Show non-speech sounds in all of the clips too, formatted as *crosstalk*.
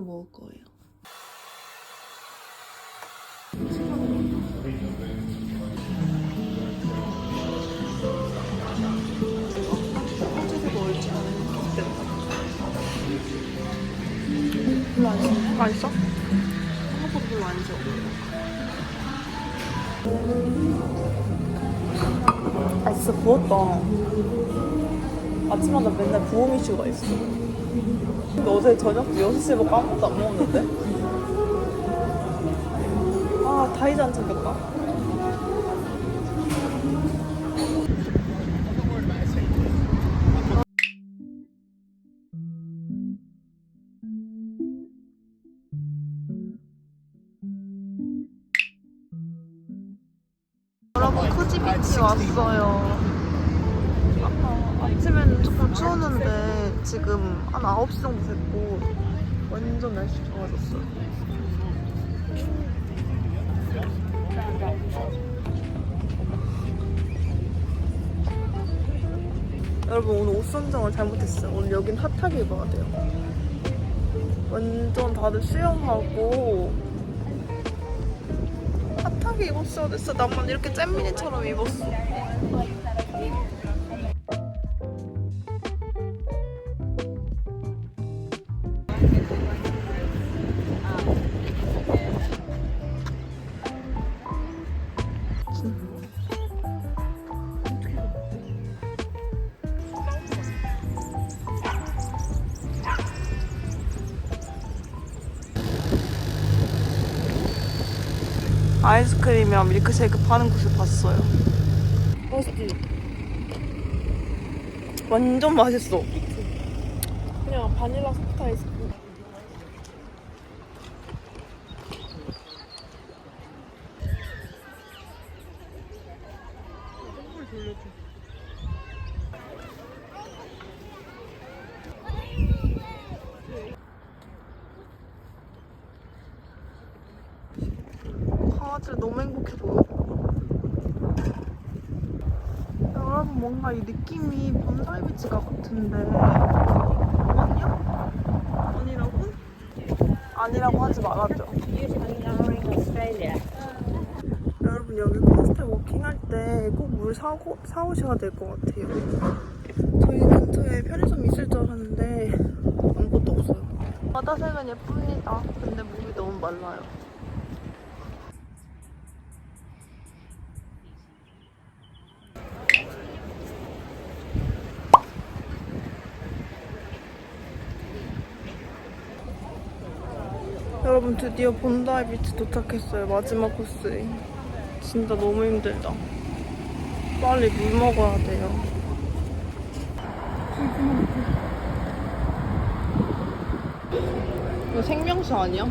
먹을 거예요. 멀지 않은 별로 안 써. 맛있어? 생각보다 별로 안 써. 아 진짜 부었다. 아침마다 맨날 부엉 이슈가 있어. 근데 어제 저녁 6시에 먹고 아무것도 안 먹었는데? 아, 다이즈 안 챙겼다. 여러분, 코지 비치 왔어요. 아까 아침에는 조금 추웠는데 지금 한 9시 정도 됐고 완전 날씨 좋아졌어요. 여러분 오늘 옷 선정을 잘못했어요. 오늘 여긴 핫하게 입어야 돼요. 완전 다들 수영하고 핫하게 입었어야 됐어. 나만 이렇게 잼민이처럼 입었어. 아이스크림이랑 밀크쉐이크 파는 곳을 봤어요. 맛있지? 완전 맛있어. 그냥 바닐라 소프트 아이스크림. 강아지를 너무 행복해 보여. 여러분 뭔가 이 느낌이 본사이 비치가 같은데 아니야? 아니라고? 아니라고 하지 말아줘. 여러분 여기 코스타 워킹할 때 꼭 물 사고 사오셔야 될 것 같아요. 저희 근처에 편의점 있을 줄 알았는데 아무것도 없어요. 바다색은 예쁩니다. 근데 물이 너무 말라요. 드디어 본다이 비치 도착했어요. 마지막 코스에. 진짜 너무 힘들다. 빨리 물 먹어야 돼요. 이거 생명수 아니야?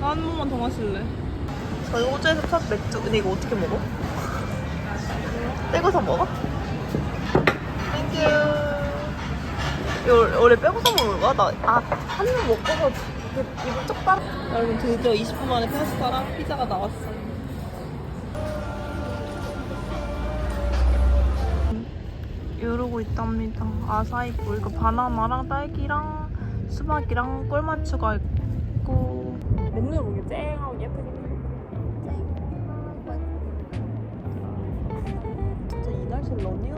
나 한 번만 더 마실래. 저희 호주에서 첫 맥주. 근데 이거 어떻게 먹어? *laughs* 떼고서 먹어? 땡큐. 이거 원래 빼고서 먹는 거야? 나, 아, 한입 먹고서 그 입을 쪽 빨아. 여러분, 드디어 20분 만에 파스타랑 피자가 나왔어요. 이러고 있답니다. 아사이고 이거 바나나랑 딸기랑 수박이랑 꿀맛추가 있고 맨날 보기 쨍하고 예쁘게. 진짜 이 날씨에 러닝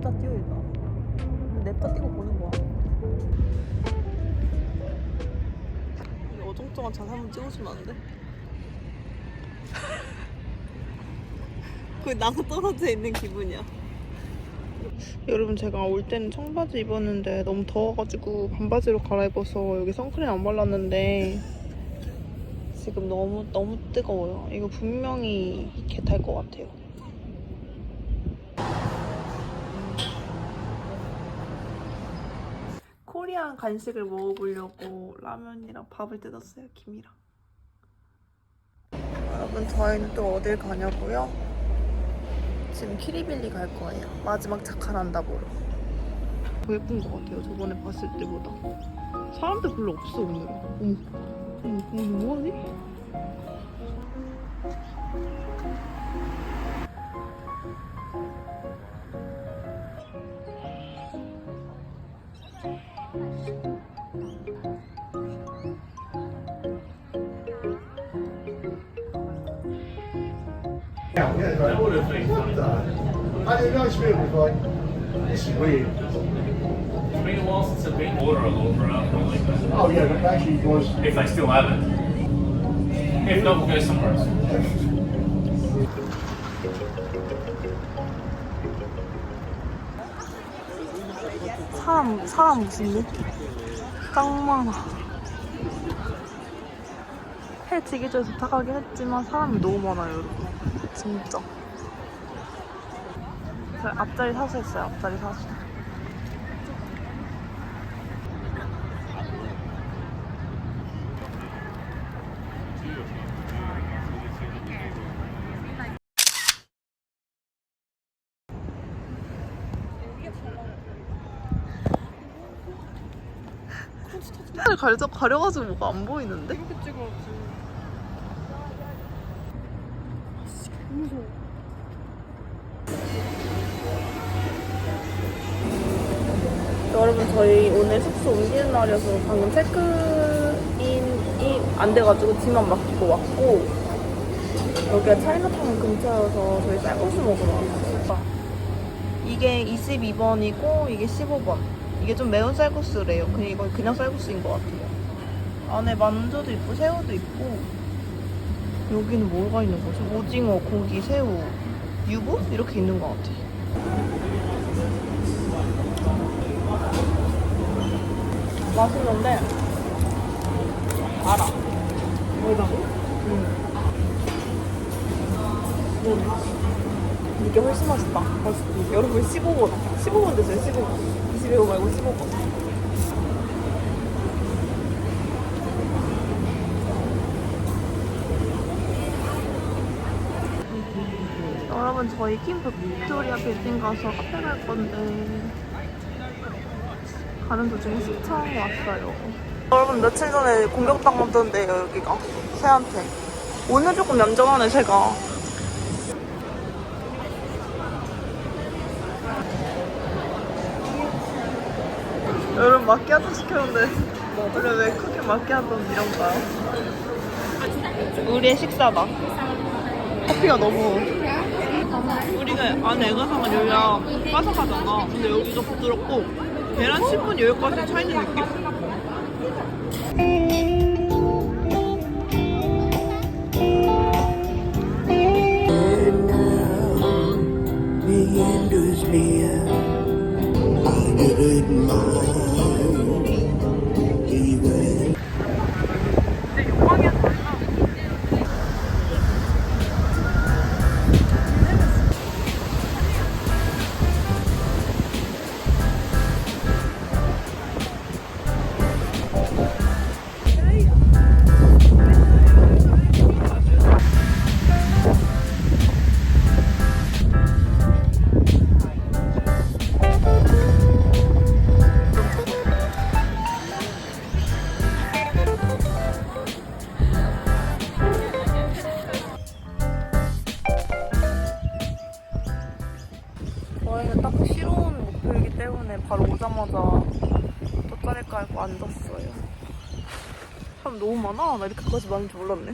냅다 뛰어 일단. 냅다 뛰고 보는 거야. 이 어정쩡한 자세 한번 찍어주면 안 돼? *laughs* 그 나가 떨어져 있는 기분이야. 여러분 제가 올 때는 청바지 입었는데 너무 더워가지고 반바지로 갈아입어서 여기 선크림 안 발랐는데 지금 너무 너무 뜨거워요. 이거 분명히 개 탈 것 같아요. 코리안 간식을 먹어보려고 라면이랑 밥을 뜯었어요, 김이랑. 여러분 저희는 또 어딜 가냐고요? 지금 키리빌리 갈 거예요. 마지막 자카란다 보러. 더 예쁜 것 같아요. 저번에 봤을 때보다. 사람들 별로 없어 오늘은. 어머, 어머, 어머 뭐하니? I didn't know it's been like, this is weird. It's been a while since I've been order a loafer out like that. Oh, yeah, it actually was. If I still have it. If not, we'll go somewhere else. 사람 사람 무슨 일? 짱 많아. 해 지기 전에 도착하긴 했지만 사람이 너무 많아요, 여러분. 진짜. 저 앞자리 사서 했어요, 앞자리 사서. 하늘 가려, 가려가지고 뭐가 안 보이는데? 이렇게 찍어야지. 여러분 저희 오늘 숙소 옮기는 날이어서 방금 체크인이 안 돼가지고 짐만 맡기고 왔고 여기가 차이나타운 근처여서 저희 쌀국수 먹으러 왔어요 이게 22번이고 이게 15번. 이게 좀 매운 쌀국수래요. 그냥 이건 그냥 쌀국수인 것 같아요. 안에 만두도 있고 새우도 있고 여기는 뭐가 있는 거지? 오징어, 고기, 새우, 유부? 이렇게 있는 것 같아 맛있는데 알아. 뭐라고? 응. 음. 이게 훨씬 맛있다. 맛있지. 여러분 15번. 15번 드세요. 15번. 22번 말고 15번. 여러분 저희 킴 빅토리아 빌딩 가서 카페 갈 건데 가는 도중에 시청 왔어요. 여러분 며칠 전에 공격당했던데요 여기가 새한테. 오늘 조금 얌전하네 새가. 여러분 마키아토 시켰는데 원래 왜 크게 마키아토는 이런가요? 우리의 식사다. 커피가 너무 우리가 안에 애가상은 여기가 바삭하잖아. 근데 여기가 부드럽고 계란 씹은 여기까지 차 있는 느낌? 저희는 딱 싫어온 목표이기 때문에 바로 오자마자 돗자리가 알고 앉았어요. 사람 너무 많아. 나 이렇게까지 많은 줄 몰랐네.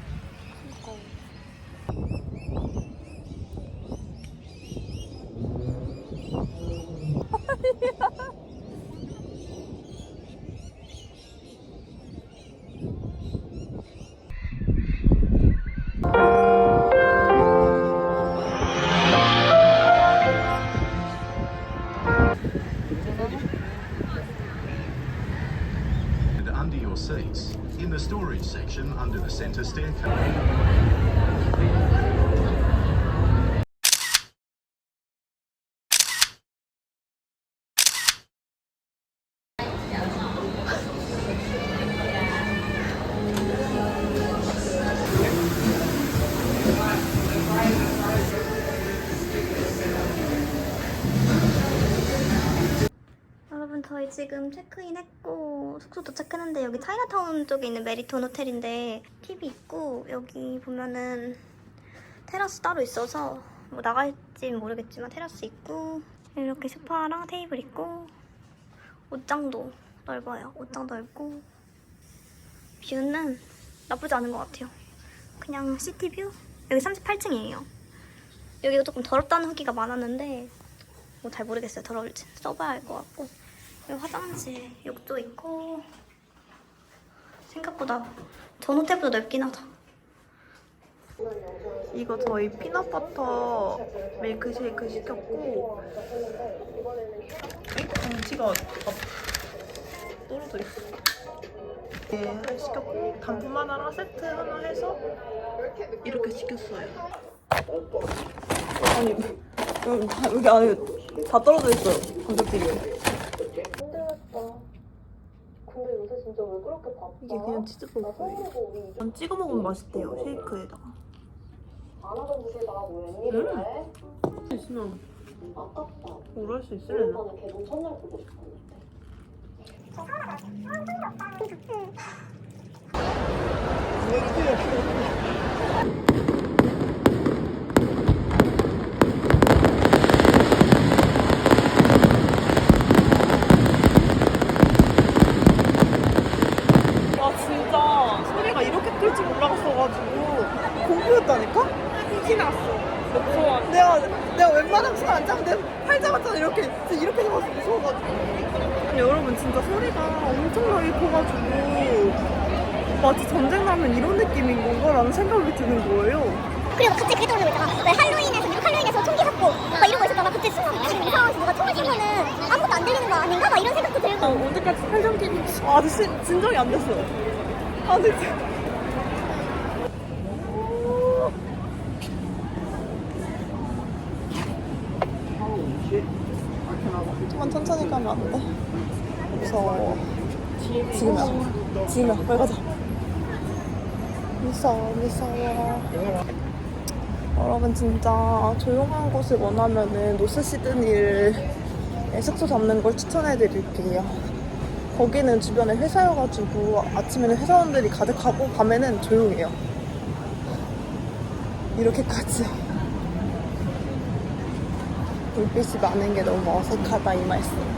Centre staircase. 지금 체크인 했고 숙소 도착했는데 여기 차이나타운 쪽에 있는 메리톤 호텔인데 TV 있고 여기 보면은 테라스 따로 있어서 뭐 나갈지 모르겠지만 테라스 있고 이렇게 소파랑 테이블 있고 옷장도 넓어요. 옷장 넓고 뷰는 나쁘지 않은 것 같아요. 그냥 시티뷰? 여기 38층이에요. 여기가 조금 더럽다는 후기가 많았는데 뭐 잘 모르겠어요. 더러울지 써봐야 할 것 같고 여기 화장실 욕조 있고? 생각보다 전 호텔보다 넓긴 하다. 이거 저희 피넛버터 밀크쉐이크 시켰고 에? 정치가 떨어져 있어. 네, 시켰고 단품 하나랑 세트 하나 해서 이렇게 시켰어요. 아니 다- 여기 안에 다 떨어져 있어요 감자튀김 이게 그냥 치즈볼거예요 전 찍어 먹으면 맛있대요 쉐이크에다가. 음. 있으면 오랄 수 있으려나? 아 진짜 소리가 줄 몰라갔어가지고 공포였다니까? 티 났어. 무서워. 내가 내가 웬만하면 손안 잡는데 팔 잡았잖아 이렇게 진짜 이렇게 잡아서 무서워가지고 근데 여러분 진짜 소리가 엄청 나게 커가지고 마치 전쟁 나면 이런 느낌인 건가라는 생각이 드는 거예요 그리고 갑자기 그게 떠오르는 거 있잖아. 왜 할로윈에서 미국 할로윈에서 총기 샀고 막 이런 거 있었잖아. 그때 순간 지금 이상하지 누가 총을 쏘면은 아무것도 안 들리는 거 아닌가? 막 이런 생각도 들고. 언제까지 팔정기니? 아 아직 신- 진정이 안 됐어요 아 진짜 좀만 천천히 가면 안 돼? 무서워 지금이야. 지금이야. 빨리 가자. 무서워 무서워 여러분 진짜 조용한 곳을 원하면은 노스 시드니를 숙소 잡는 걸 추천해 드릴게요. 거기는 주변에 회사여가지고 아침에는 회사원들이 가득하고 밤에는 조용해요. 이렇게까지. 불빛이 많은 게 너무 어색하다 이 말씀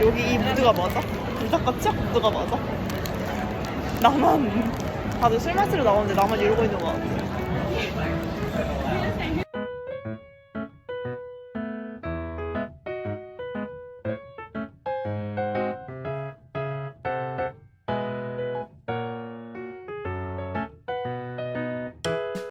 여기 이 무드가 맞아? 무작같이 무드가 맞아? 나만 다들 술 마시러 나오는데 나만 이러고 있는 거 같아.